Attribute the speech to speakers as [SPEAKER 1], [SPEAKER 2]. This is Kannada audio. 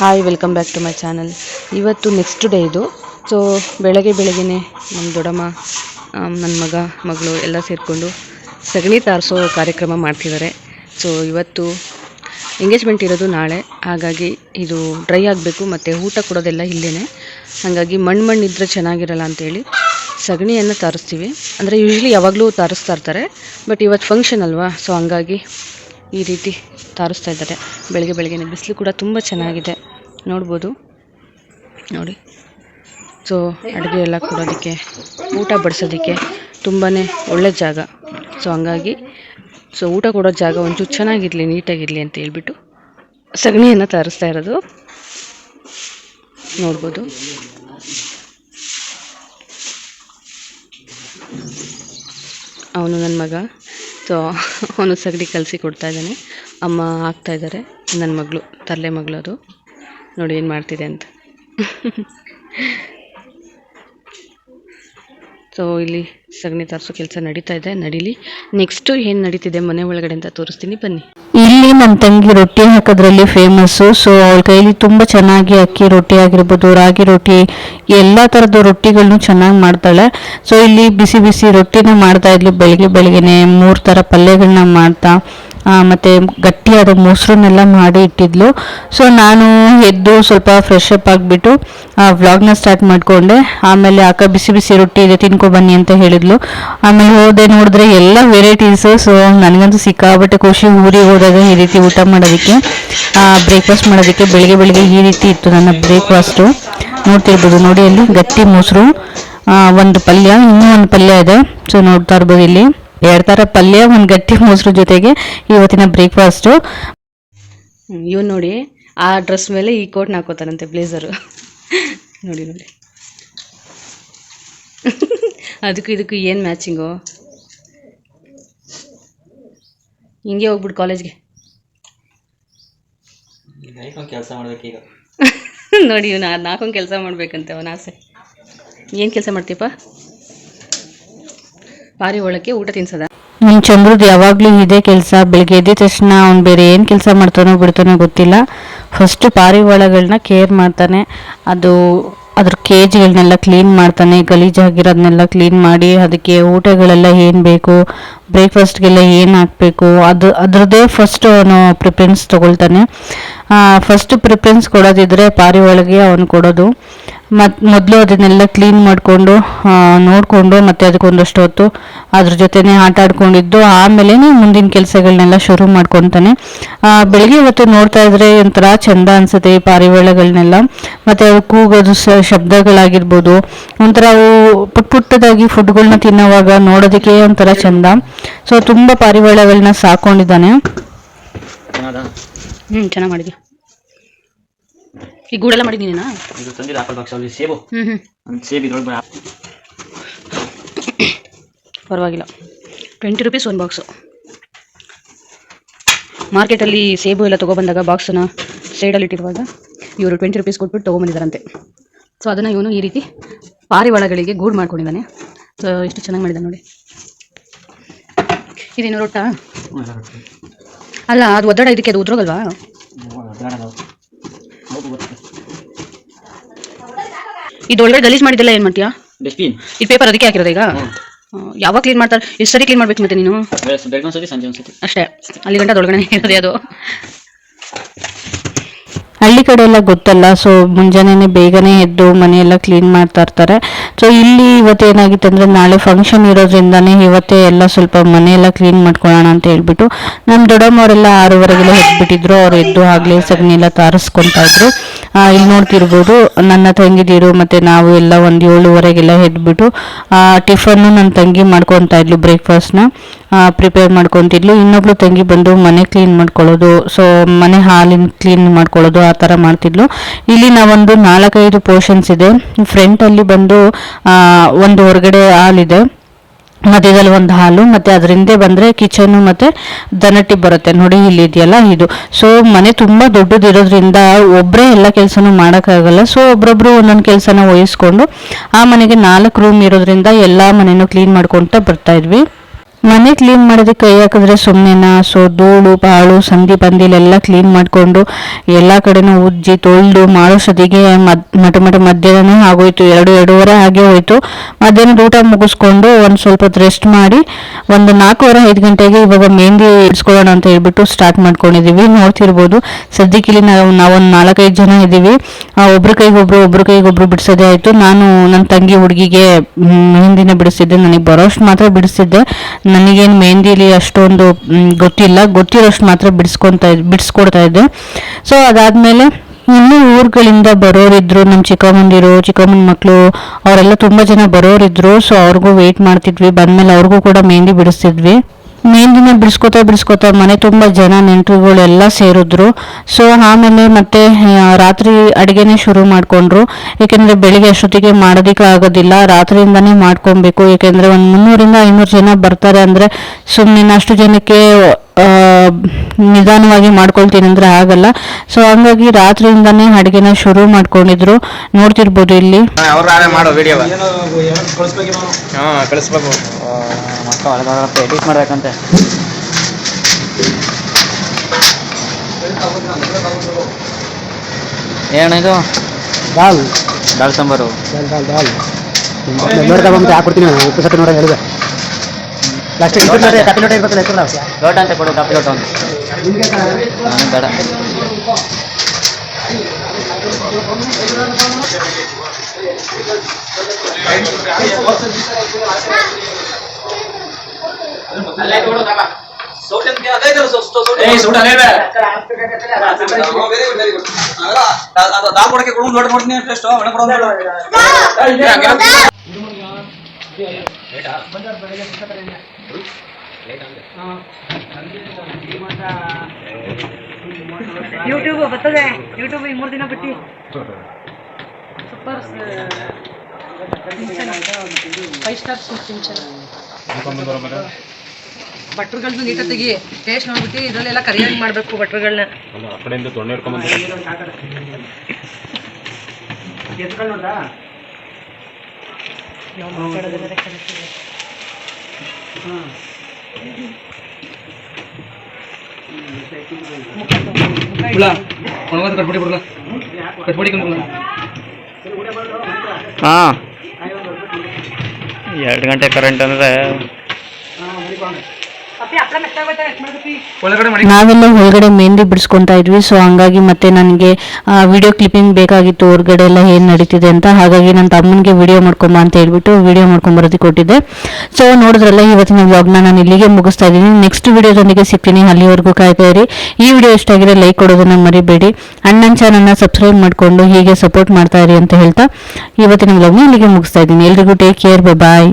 [SPEAKER 1] Hi welcome back to my channel ಇವತ್ತು ನೆಕ್ಸ್ಟ್ ಡೇ ಇದು. ಸೊ ಬೆಳಗ್ಗೆ ಬೆಳಗ್ಗೆನೆ ನಮ್ಮ ದೊಡ್ಡಮ್ಮ ನನ್ನ ಮಗ, ಮಗಳು ಎಲ್ಲ ಸೇರಿಕೊಂಡು ಸಗಣಿ ತಾರಿಸೋ ಕಾರ್ಯಕ್ರಮ ಮಾಡ್ತಿದ್ದಾರೆ ಸೊ ಇವತ್ತು ಎಂಗೇಜ್ಮೆಂಟ್ ಇರೋದು ನಾಳೆ. ಹಾಗಾಗಿ ಇದು ಡ್ರೈ ಆಗಬೇಕು, ಮತ್ತು ಊಟ ಕೊಡೋದೆಲ್ಲ ಇಲ್ಲೇ ಹಾಗಾಗಿ ಮಣ್ಣು ಮಣ್ಣು ಇದ್ದರೆ ಚೆನ್ನಾಗಿರಲ್ಲ ಅಂತೇಳಿ ಸಗಣಿಯನ್ನು ತಾರಿಸ್ತೀವಿ. ಅಂದರೆ ಯೂಶ್ವಲಿ ಯಾವಾಗಲೂ ತಾರಿಸ್ತಾ ಇರ್ತಾರೆ ಬಟ್ ಇವತ್ತು ಫಂಕ್ಷನ್ ಅಲ್ವಾ? ಸೊ ಹಂಗಾಗಿ ಈ ರೀತಿ ತಾರಿಸ್ತಾ ಇದ್ದಾರೆ. ಬೆಳಗ್ಗೆ ಬೆಳಗ್ಗೆನೆ ಬಿಸಿಲು ಕೂಡ ತುಂಬ ಚೆನ್ನಾಗಿದೆ. ನೋಡ್ಬೋದು. ನೋಡಿ. ಸೊ ಅಡುಗೆ ಎಲ್ಲ ಕೊಡೋದಕ್ಕೆ, ಊಟ ಬಡಿಸೋದಕ್ಕೆ ತುಂಬಾ ಒಳ್ಳೆ ಜಾಗ. ಸೊ ಹಂಗಾಗಿ ಸೊ ಊಟ ಕೊಡೋ ಜಾಗ ಒಂಚೂರು ಚೆನ್ನಾಗಿರಲಿ, ನೀಟಾಗಿರಲಿ ಅಂತ ಹೇಳ್ಬಿಟ್ಟು ಸಗಣಿಯನ್ನು ತರಿಸ್ತಾ ಇರೋದು. ನೋಡ್ಬೋದು. ಅವನು ನನ್ನ ಮಗ. ಸೊ ಅವನು ಸಗಣಿ ಕಲಸಿ ಕೊಡ್ತಾ ಇದ್ದಾನೆ. ಅಮ್ಮ ಹಾಕ್ತಾ ಇದ್ದಾರೆ. ನನ್ನ ಮಗಳು, ತರಲೆ ಮಗಳು ಅದು ನೋಡಿ ಏನು ಮಾಡ್ತಿದೆ ಅಂತ. ಸೊ ಇಲ್ಲಿ ಸಗಣಿ ತರಿಸೋ ಕೆಲಸ ನಡೀತಾ ಇದೆ, ನಡೀಲಿ. ನೆಕ್ಸ್ಟು ಏನು ನಡೀತಿದೆ ಮನೆ ಒಳಗಡೆ ಅಂತ ತೋರಿಸ್ತೀನಿ, ಬನ್ನಿ.
[SPEAKER 2] ಇಲ್ಲಿ ನನ್ನ ತಂಗಿ ರೊಟ್ಟಿ ಹಾಕೋದ್ರಲ್ಲಿ ಫೇಮಸ್ಸು ಸೊ ಅವಳ ಕೈಲಿ ತುಂಬ ಚೆನ್ನಾಗಿ ಅಕ್ಕಿ ರೊಟ್ಟಿ ಆಗಿರ್ಬೋದು, ರಾಗಿ ರೊಟ್ಟಿ, ಎಲ್ಲ ಥರದ ರೊಟ್ಟಿಗಳನ್ನು ಚೆನ್ನಾಗಿ ಮಾಡ್ತಾಳೆ. ಸೊ ಇಲ್ಲಿ ಬಿಸಿ ಬಿಸಿ ರೊಟ್ಟಿನ ಮಾಡ್ತಾ ಇದ್ಲು. ಬೆಳಗ್ಗೆ ಬೆಳಗ್ಗೆನೆ ಮೂರು ಥರ ಪಲ್ಯಗಳನ್ನ ಮಾಡ್ತಾ. ಮತ್ತೆ ಗಟ್ಟಿಯಾದ ಮೊಸರನ್ನೆಲ್ಲ ಮಾಡಿ ಇಟ್ಟಿದ್ಲು. ಸೊ ನಾನು ಎದ್ದು ಸ್ವಲ್ಪ ಫ್ರೆಶ್ ಅಪ್ ಆಗಿಬಿಟ್ಟು ವ್ಲಾಗ್ನ ಸ್ಟಾರ್ಟ್ ಮಾಡಿಕೊಂಡೆ. ಆಮೇಲೆ ಅಕ್ಕ ಬಿಸಿ ಬಿಸಿ ರೊಟ್ಟಿ ಇದೆ, ತಿನ್ಕೊ ಬನ್ನಿ ಅಂತ ಹೇಳಿದ್ಲು. ಆಮೇಲೆ ಹೋದೆ ನೋಡಿದ್ರೆ ಎಲ್ಲ ವೆರೈಟೀಸು ಸೊ ನನಗಂತೂ ಸಿಕ್ಕಾಬಟ್ಟೆ ಖುಷಿ ಊರಿಗೆ ಹೋದಾಗ ಈ ರೀತಿ ಊಟ ಮಾಡೋದಕ್ಕೆ ಬ್ರೇಕ್ಫಾಸ್ಟ್ ಮಾಡೋದಕ್ಕೆ ಬೆಳಿಗ್ಗೆ ಬೆಳಿಗ್ಗೆ ಈ ರೀತಿ ಇತ್ತು ನನ್ನ ಬ್ರೇಕ್ಫಾಸ್ಟು ನೋಡ್ತಿರ್ಬೋದು, ನೋಡಿ ಅಲ್ಲಿ ಗಟ್ಟಿ ಮೊಸರು ಒಂದು ಪಲ್ಯ, ಇನ್ನೂ ಒಂದು ಪಲ್ಯ ಇದೆ. ಸೊ ನೋಡ್ತಾ ಇರ್ಬೋದು ಇಲ್ಲಿ. ಎರಡು ಥರ ಪಲ್ಯ ಒಂದು ಗಟ್ಟಿ ಮೊಸರು ಜೊತೆಗೆ ಇವತ್ತಿನ ಬ್ರೇಕ್ಫಾಸ್ಟು
[SPEAKER 1] ಇವ್ ನೋಡಿ ಆ ಡ್ರೆಸ್ ಮೇಲೆ ಈ ಕೋಟ್ ಹಾಕೋತಾರಂತೆ ಬ್ಲೇಸರು. ನೋಡಿ ನೋಡಿ. ಅದಕ್ಕೂ ಇದಕ್ಕೂ ಏನು ಮ್ಯಾಚಿಂಗು ಹಿಂಗೆ ಹೋಗ್ಬಿಡು ಕಾಲೇಜ್ಗೆ
[SPEAKER 3] ಕೆಲಸ ಮಾಡ್ಬೇಕೀಗ
[SPEAKER 1] ನೋಡಿ ಇವ್ನು ಅದು ಕೆಲಸ ಮಾಡ್ಬೇಕಂತೆ ಅವನ ಆಸೆ. ಏನು ಕೆಲಸ ಮಾಡ್ತೀಯಪ್ಪ? ಪಾರಿ ಒಳಕ್ಕೆ ಊಟ ತಿನ್ಸದ.
[SPEAKER 2] ನಿನ್ ಚಂದ್ರದ್ ಯಾವಾಗಲೂ ಇದೇ ಕೆಲಸ. ಬೆಳಿಗ್ಗೆ ಎದ್ದ ತಕ್ಷಣ ಅವ್ನು ಬೇರೆ ಏನು ಕೆಲಸ ಮಾಡ್ತಾನೋ ಬಿಡ್ತಾನೋ ಗೊತ್ತಿಲ್ಲ. ಫಸ್ಟ್ ಪಾರಿವಾಳಗಳನ್ನ ಕೇರ್ ಮಾಡ್ತಾನೆ. ಅದು ಅದ್ರ ಕೇಜ್ಗಳನ್ನೆಲ್ಲ ಕ್ಲೀನ್ ಮಾಡ್ತಾನೆ. ಗಲೀಜಾಗಿರೋದನ್ನೆಲ್ಲ ಕ್ಲೀನ್ ಮಾಡಿ ಅದಕ್ಕೆ ಊಟಗಳೆಲ್ಲ ಏನು ಬೇಕು ಬ್ರೇಕ್ಫಾಸ್ಟ್ಗೆಲ್ಲ ಏನು ಹಾಕಬೇಕು, ಅದು ಅದರದ್ದೇ ಫಸ್ಟ್ ಅವನು ಪ್ರಿಫರೆನ್ಸ್ ತೊಗೊಳ್ತಾನೆ. ಫಸ್ಟ್ ಪ್ರಿಫರೆನ್ಸ್ ಕೊಡೋದಿದ್ರೆ ಪಾರಿವಾಳಗೆ ಅವನು ಕೊಡೋದು. ಮತ್ತು ಮೊದಲು ಅದನ್ನೆಲ್ಲ ಕ್ಲೀನ್ ಮಾಡಿಕೊಂಡು ನೋಡಿಕೊಂಡು ಮತ್ತೆ ಅದಕ್ಕೊಂದಷ್ಟು ಹೊತ್ತು ಅದ್ರ ಜೊತೆನೇ ಆಟ ಆಡ್ಕೊಂಡಿದ್ದು. ಆಮೇಲೆ ಮುಂದಿನ ಕೆಲಸಗಳನ್ನೆಲ್ಲ ಶುರು ಮಾಡ್ಕೊತಾನೆ. ಬೆಳಗ್ಗೆ ಹೊತ್ತು ನೋಡ್ತಾ ಇದ್ರೆ ಒಂಥರ ಚಂದ ಅನ್ಸುತ್ತೆ ಈ ಪಾರಿವಾಳಗಳನ್ನೆಲ್ಲ ಮತ್ತು ಅವು ಕೂಗೋದು ಸ ಶಬ್ದಗಳಾಗಿರ್ಬೋದು. ಒಂಥರ ಅವು ಪುಟ್ ಪುಟ್ಟದಾಗಿ ಫುಡ್ಗಳನ್ನ ತಿನ್ನೋವಾಗ ನೋಡೋದಕ್ಕೆ ಒಂಥರ ಚಂದ. ಸೊ ತುಂಬ ಪಾರಿವಾಳಗಳನ್ನ ಸಾಕೊಂಡಿದ್ದಾನೆ.
[SPEAKER 1] ಹ್ಞೂ ಚೆನ್ನಾಗಿ ಮಾಡಿದ್ಯಾ ಈ ಗೂಡೆಲ್ಲ ಮಾಡಿದ್ದೀನಿನಾ
[SPEAKER 3] ಇದು ತಂದಿರ ಆಪಲ್ ಬಾಕ್ಸ್ ಅಲ್ಲಿ ಸೇಬು.
[SPEAKER 1] ಹ್ಞೂ ಹ್ಞೂ
[SPEAKER 3] ಒಂದು ಸೇಬ್ ಇದ್ರೊಳಗೆ
[SPEAKER 1] ಪರವಾಗಿಲ್ಲ. ಟ್ವೆಂಟಿ ರುಪೀಸ್ ಒಂದು ಬಾಕ್ಸು ಮಾರ್ಕೆಟಲ್ಲಿ ಸೇಬು ಎಲ್ಲ ತೊಗೊಬಂದಾಗ ಬಾಕ್ಸನ್ನ ಸೈಡಲ್ಲಿ ಇಟ್ಟಿರುವಾಗ ಇವರು ಟ್ವೆಂಟಿ ರುಪೀಸ್ ಕೊಟ್ಬಿಟ್ಟು ತೊಗೊಂಬಂದಿದ್ದಾರಂತೆ ಸೊ ಅದನ್ನು ಇವನು ಈ ರೀತಿ ಪಾರಿವಾಳಗಳಿಗೆ ಗೂಡು ಮಾಡ್ಕೊಂಡಿದ್ದಾನೆ. ಸೊ ಎಷ್ಟು ಚೆನ್ನಾಗಿ ಮಾಡಿದ್ದಾನೆ ನೋಡಿ. ಇದೇನು ರೊಟ್ಟ. ಅಲ್ಲ ಅದು ಒದ್ದಾಡ ಇದಕ್ಕೆ ಅದು ಉದ್ರೋಗಲ್ವಾ? ಇದು ಒಳಗಡೆ ಗಲೀಜ್ ಮಾಡಿದ್ದೆಲ್ಲ ಏನ್ ಮಾಡ್ತೀಯಾ?
[SPEAKER 3] ಡಸ್ಟ್ಬಿನ್
[SPEAKER 1] ಈ ಪೇಪರ್ ಅದಕ್ಕೆ ಹಾಕಿರೋದು ಈಗ. ಯಾವಾಗ ಕ್ಲೀನ್ ಮಾಡ್ತಾರೆ? ಎಷ್ಟು ಸರಿ ಕ್ಲೀನ್ ಮಾಡ್ಬೇಕು ಮತ್ತೆ ನೀನು?
[SPEAKER 3] ಬೆಳಗ್ಗೆ ಒಂದ್ಸತಿ ಸಂಜೆ ಒಂದ್ಸತಿ.
[SPEAKER 1] ಅಷ್ಟೇ. ಅಲ್ಲಿ ಗಂಟೆ ಅದೊಳಗಡೆ ಇರೋದೇ ಅದು.
[SPEAKER 2] ಹಳ್ಳಿ ಕಡೆ ಎಲ್ಲ ಗೊತ್ತಲ್ಲ ಸೊ ಮುಂಜಾನೆ ಬೇಗನೆ ಎದ್ದು ಮನೆಯೆಲ್ಲ ಕ್ಲೀನ್ ಮಾಡ್ತಾ ಇರ್ತಾರೆ. ಸೊ ಇಲ್ಲಿ ಇವತ್ತು ಏನಾಗಿತ್ತು ಅಂದರೆ ನಾಳೆ ಫಂಕ್ಷನ್ ಇರೋದ್ರಿಂದಾನೇ ಇವತ್ತೇ ಎಲ್ಲ ಸ್ವಲ್ಪ ಮನೆಯೆಲ್ಲ ಕ್ಲೀನ್ ಮಾಡ್ಕೊಳ್ಳೋಣ ಅಂತ ಹೇಳ್ಬಿಟ್ಟು ನಮ್ಮ ದೊಡ್ಡಮ್ಮವರೆಲ್ಲ ಆರೂವರೆಗೆಲ್ಲ ಹೋಗ್ಬಿಟ್ಟಿದ್ರು ಅವ್ರು ಎದ್ದು ಆಗಲೇ ಸಗಣಿ ಎಲ್ಲ ತಾರಿಸ್ಕೊತಾ ಇದ್ರು. ಇಲ್ಲಿ ನೋಡ್ತಿರ್ಬೋದು, ನನ್ನ ತಂಗಿದಿರು ಮತ್ತು ನಾವು ಎಲ್ಲ ಒಂದು ಏಳುವರೆಗೆಲ್ಲ ಎದ್ಬಿಟ್ಟು ಟಿಫನ್ನು ನನ್ನ ತಂಗಿ ಮಾಡ್ಕೊತಾ ಇದ್ಲು ಬ್ರೇಕ್ಫಾಸ್ಟ್ನ ಪ್ರಿಪೇರ್ ಮಾಡ್ಕೊತಿದ್ಲು. ಇನ್ನೊಬ್ಳು ತಂಗಿ ಬಂದು ಮನೆ ಕ್ಲೀನ್ ಮಾಡ್ಕೊಳ್ಳೋದು ಸೊ ಮನೆ ಹಾಲಿನ ಕ್ಲೀನ್ ಮಾಡ್ಕೊಳ್ಳೋದು ಆ ಥರ ಮಾಡ್ತಿದ್ಲು. ಇಲ್ಲಿ ನಾವೊಂದು ನಾಲ್ಕೈದು ಪೋರ್ಷನ್ಸ್ ಇದೆ. ಫ್ರಂಟಲ್ಲಿ ಬಂದು ಒಂದು ಹೊರಗಡೆ ಹಾಲಿದೆ. ಮಧ್ಯದಲ್ಲಿ ಒಂದು ಹಾಲು, ಮತ್ತೆ ಅದರಿಂದ ಬಂದರೆ ಕಿಚನ್ ಮತ್ತೆ ದನಟ್ಟಿ ಬರುತ್ತೆ. ನೋಡಿ, ಇಲ್ಲಿ ಇದೆಯಲ್ಲ, ಇದು. ಸೊ ಮನೆ ತುಂಬಾ ದೊಡ್ಡದಿರೋದ್ರಿಂದ ಒಬ್ಬರೇ ಎಲ್ಲ ಕೆಲಸನೂ ಮಾಡೋಕ್ಕಾಗಲ್ಲ. ಸೊ ಒಬ್ರೊಬ್ರು ಒಂದೊಂದು ಕೆಲಸನ ವಹಿಸ್ಕೊಂಡು ಆ ಮನೆಗೆ ನಾಲ್ಕು ರೂಮ್ ಇರೋದ್ರಿಂದ ಎಲ್ಲ ಮನೆಯೂ ಕ್ಲೀನ್ ಮಾಡ್ಕೊಂತ ಬರ್ತಾ ಇದ್ವಿ. ಮನೆ ಕ್ಲೀನ್ ಮಾಡೋದಕ್ಕೆ ಕೈ ಹಾಕಿದ್ರೆ ಸುಮ್ಮನೆನಾ ಸೊ ಧೂಳು ಪಾಳು ಸಂಧಿ ಪಂದಿಲೆಲ್ಲ ಕ್ಲೀನ್ ಮಾಡಿಕೊಂಡು ಎಲ್ಲ ಕಡೆನೂ ಉಜ್ಜಿ ತೊಳೆದು ಮಾಡೋಷ್ಟೊತ್ತಿಗೆ ಮದ್, ಮಟ ಮಟ ಮಧ್ಯಾಹ್ನನೇ ಆಗೋಯ್ತು, ಎರಡು, ಎರಡೂವರೆ ಹಾಗೆ ಹೋಯ್ತು. ಮಧ್ಯಾಹ್ನದ ಊಟ ಮುಗಿಸ್ಕೊಂಡು ಒಂದು ಸ್ವಲ್ಪ ರೆಸ್ಟ್ ಮಾಡಿ ಒಂದು ನಾಲ್ಕೂವರೆ, ಐದು ಗಂಟೆಗೆ ಇವಾಗ ಮೆಹಂದಿ ಇಡ್ಸ್ಕೊಳ್ಳೋಣ ಅಂತ ಹೇಳ್ಬಿಟ್ಟು ಸ್ಟಾರ್ಟ್ ಮಾಡ್ಕೊಂಡಿದ್ದೀವಿ ನೋಡ್ತಿರ್ಬೋದು, ಸದ್ಯಕ್ಕೆ ಇಲ್ಲಿ ನಾವು, ನಾವೊಂದು ನಾಲ್ಕೈದು ಜನ ಇದ್ದೀವಿ ಒಬ್ರ ಕೈಗೊಬ್ರು ಒಬ್ರ ಕೈಗೊಬ್ರು ಬಿಡಿಸೋದೇ ಆಯಿತು. ನಾನು ನನ್ನ ತಂಗಿ ಹುಡುಗಿಗೆ ಮೆಹಂದಿನ ಬಿಡಿಸಿದ್ದೆ, ನನಗೆ ಬರೋಷ್ಟು ಮಾತ್ರ ಬಿಡಿಸಿದ್ದೆ. ನನಗೇನು ಮೆಹಂದಿಲಿ ಅಷ್ಟೊಂದು ಗೊತ್ತಿಲ್ಲ. ಗೊತ್ತಿರೋಷ್ಟು ಮಾತ್ರ ಬಿಡಿಸ್ಕೊತಾ ಬಿಡಿಸ್ಕೊಡ್ತಾ ಇದ್ದೆ. ಸೊ ಅದಾದಮೇಲೆ ಇನ್ನೂ ಊರುಗಳಿಂದ ಬರೋರಿದ್ರು ನಮ್ಮ ಚಿಕ್ಕಮ್ಮಂದಿರು, ಚಿಕ್ಕಮ್ಮನ ಮಕ್ಕಳು ಅವರೆಲ್ಲ ತುಂಬ ಜನ ಬರೋರಿದ್ರು. ಸೊ ಅವ್ರಿಗೂ ವೆಯ್ಟ್ ಮಾಡ್ತಿದ್ವಿ. ಬಂದಮೇಲೆ ಅವ್ರಿಗೂ ಕೂಡ ಮೆಹಂದಿ ಬಿಡಿಸ್ತಿದ್ವಿ. ಮೆಹಂದಿನ ಬಿಡಿಸ್ಕೊತಾ ಬಿಡಿಸ್ಕೊತಾ ಮನೆ ತುಂಬ ಜನ ನೆಂಟರುಗಳು ಎಲ್ಲ ಸೇರಿದ್ರು. ಸೊ ಆಮೇಲೆ ಮತ್ತೆ ರಾತ್ರಿ ಅಡುಗೆನೇ ಶುರು ಮಾಡಿಕೊಂಡ್ರು. ಏಕೆಂದರೆ ಬೆಳಿಗ್ಗೆ ಅಷ್ಟೊತ್ತಿಗೆ ಮಾಡೋದಕ್ಕೆ ಆಗೋದಿಲ್ಲ ರಾತ್ರಿಯಿಂದನೇ ಮಾಡ್ಕೊಬೇಕು. ಏಕೆಂದರೆ ಒಂದು ಮುನ್ನೂರಿಂದ ಐನೂರು ಜನ ಬರ್ತಾರೆ ಅಂದರೆ ಸುಮ್ಮನೆ ಅಷ್ಟು ಜನಕ್ಕೆ ನಿಧಾನವಾಗಿ ಮಾಡ್ಕೊಳ್ತೀನಿ ಅಂದರೆ ಆಗಲ್ಲ. ಸೊ ಹಂಗಾಗಿ ರಾತ್ರಿಯಿಂದನೇ ಅಡುಗೆನ ಶುರು ಮಾಡ್ಕೊಂಡಿದ್ರು. ನೋಡ್ತಿರ್ಬೋದು ಇಲ್ಲಿ.
[SPEAKER 3] ಏನಿದು ಎಡಿಟ್ ಮಾಡ್ಬೇಕಂತೆ.
[SPEAKER 4] ದಾಲ್.
[SPEAKER 3] ದಾಲ್ ಸಾಂಬಾರು.
[SPEAKER 4] ದಾಲ್ ದಾಲ್ ದಾಲ್. ಹಾಕ್ಬಿಡ್ತೀನಿ ನಾನು. ಉಪ್ಪು ಸತ್ತು ನೋಡೋದು ಹೇಳಿದೆ. నెక్స్ట్ ఇంకొకటి కప్పి లోటు అయిపోతుంది
[SPEAKER 3] ఎత్తున్నావు లోటు అంటే ఇప్పుడు కప్పి లోటు ఉంది. దడ దాని కూడా ఇక్కడ నోట్ నోట్
[SPEAKER 1] ಯೂಟ್ಯೂಬ್ ಬರ್ತದೆ. ಯೂಟ್ಯೂಬ್ ಈ ಮೂರು ದಿನ ಬಿಟ್ಟು. ಸೂಪರ್ ಫೈವ್ ಸ್ಟಾರ್ ಸಿಂಚನ ತೆಗಿ ಟೇಸ್ಟ್ ನೋಡ್ಬಿಟ್ಟು ಇದರಲ್ಲೆಲ್ಲ ಕರಿಯಾಗಿ ಮಾಡಬೇಕು ಭಟ್ರುಗಳನ್ನ
[SPEAKER 3] ಹಾಂ ಎರಡು ಗಂಟೆ ಕರೆಂಟ್ ಅಂದರೆ
[SPEAKER 2] ನಾವೆಲ್ಲ ಹೊರಗಡೆ ಮೆಹಂದಿ ಬಿಡಿಸ್ಕೊಂತ ಇದ್ವಿ ಸೊ ಹಂಗಾಗಿ ಮತ್ತೆ ನನಗೆ ವಿಡಿಯೋ ಕ್ಲಿಪ್ಪಿಂಗ್ ಬೇಕಾಗಿತ್ತು ಹೊರಗಡೆ ಎಲ್ಲ ಏನು ನಡೀತಿದೆ ಅಂತ. ಹಾಗಾಗಿ ನನ್ನ ತಮ್ಮನಿಗೆ ವಿಡಿಯೋ ಮಾಡ್ಕೊಂಬ ಅಂತ ಹೇಳ್ಬಿಟ್ಟು ವಿಡಿಯೋ ಮಾಡ್ಕೊಂಬರೋದಕ್ಕೆ ಕೊಟ್ಟಿದ್ದೆ. ಸೊ ನೋಡಿದ್ರಲ್ಲ ಇವತ್ತಿನ ವ್ಲಾಗ್ನ ನಾನು ಇಲ್ಲಿಗೆ ಮುಗಿಸ್ತಾ ಇದ್ದೀನಿ. ನೆಕ್ಸ್ಟ್ ವಿಡಿಯೋದೊಂದಿಗೆ ಸಿಗ್ತೀನಿ. ಅಲ್ಲಿವರೆಗೂ ಕಾಯ್ತಾ ಇರಿ. ಈ ವಿಡಿಯೋ ಇಷ್ಟ ಆಗಿದ್ರೆ ಲೈಕ್ ಕೊಡೋದನ್ನು ಮರಿಬೇಡಿ. ಅಣ್ಣನ ಚಾನಲ್ನ ಸಬ್ಸ್ಕ್ರೈಬ್ ಮಾಡಿಕೊಂಡು ಹೀಗೆ ಸಪೋರ್ಟ್ ಮಾಡ್ತಾ ಇರಿ ಅಂತ ಹೇಳ್ತಾ ಇವತ್ತಿನ ವ್ಲಾಗ್ನ ಇಲ್ಲಿಗೆ ಮುಗಿಸ್ತಾ ಇದ್ದೀನಿ. ಎಲ್ರಿಗೂ ಟೇಕ್ ಕೇರ್ ಬಾಯ್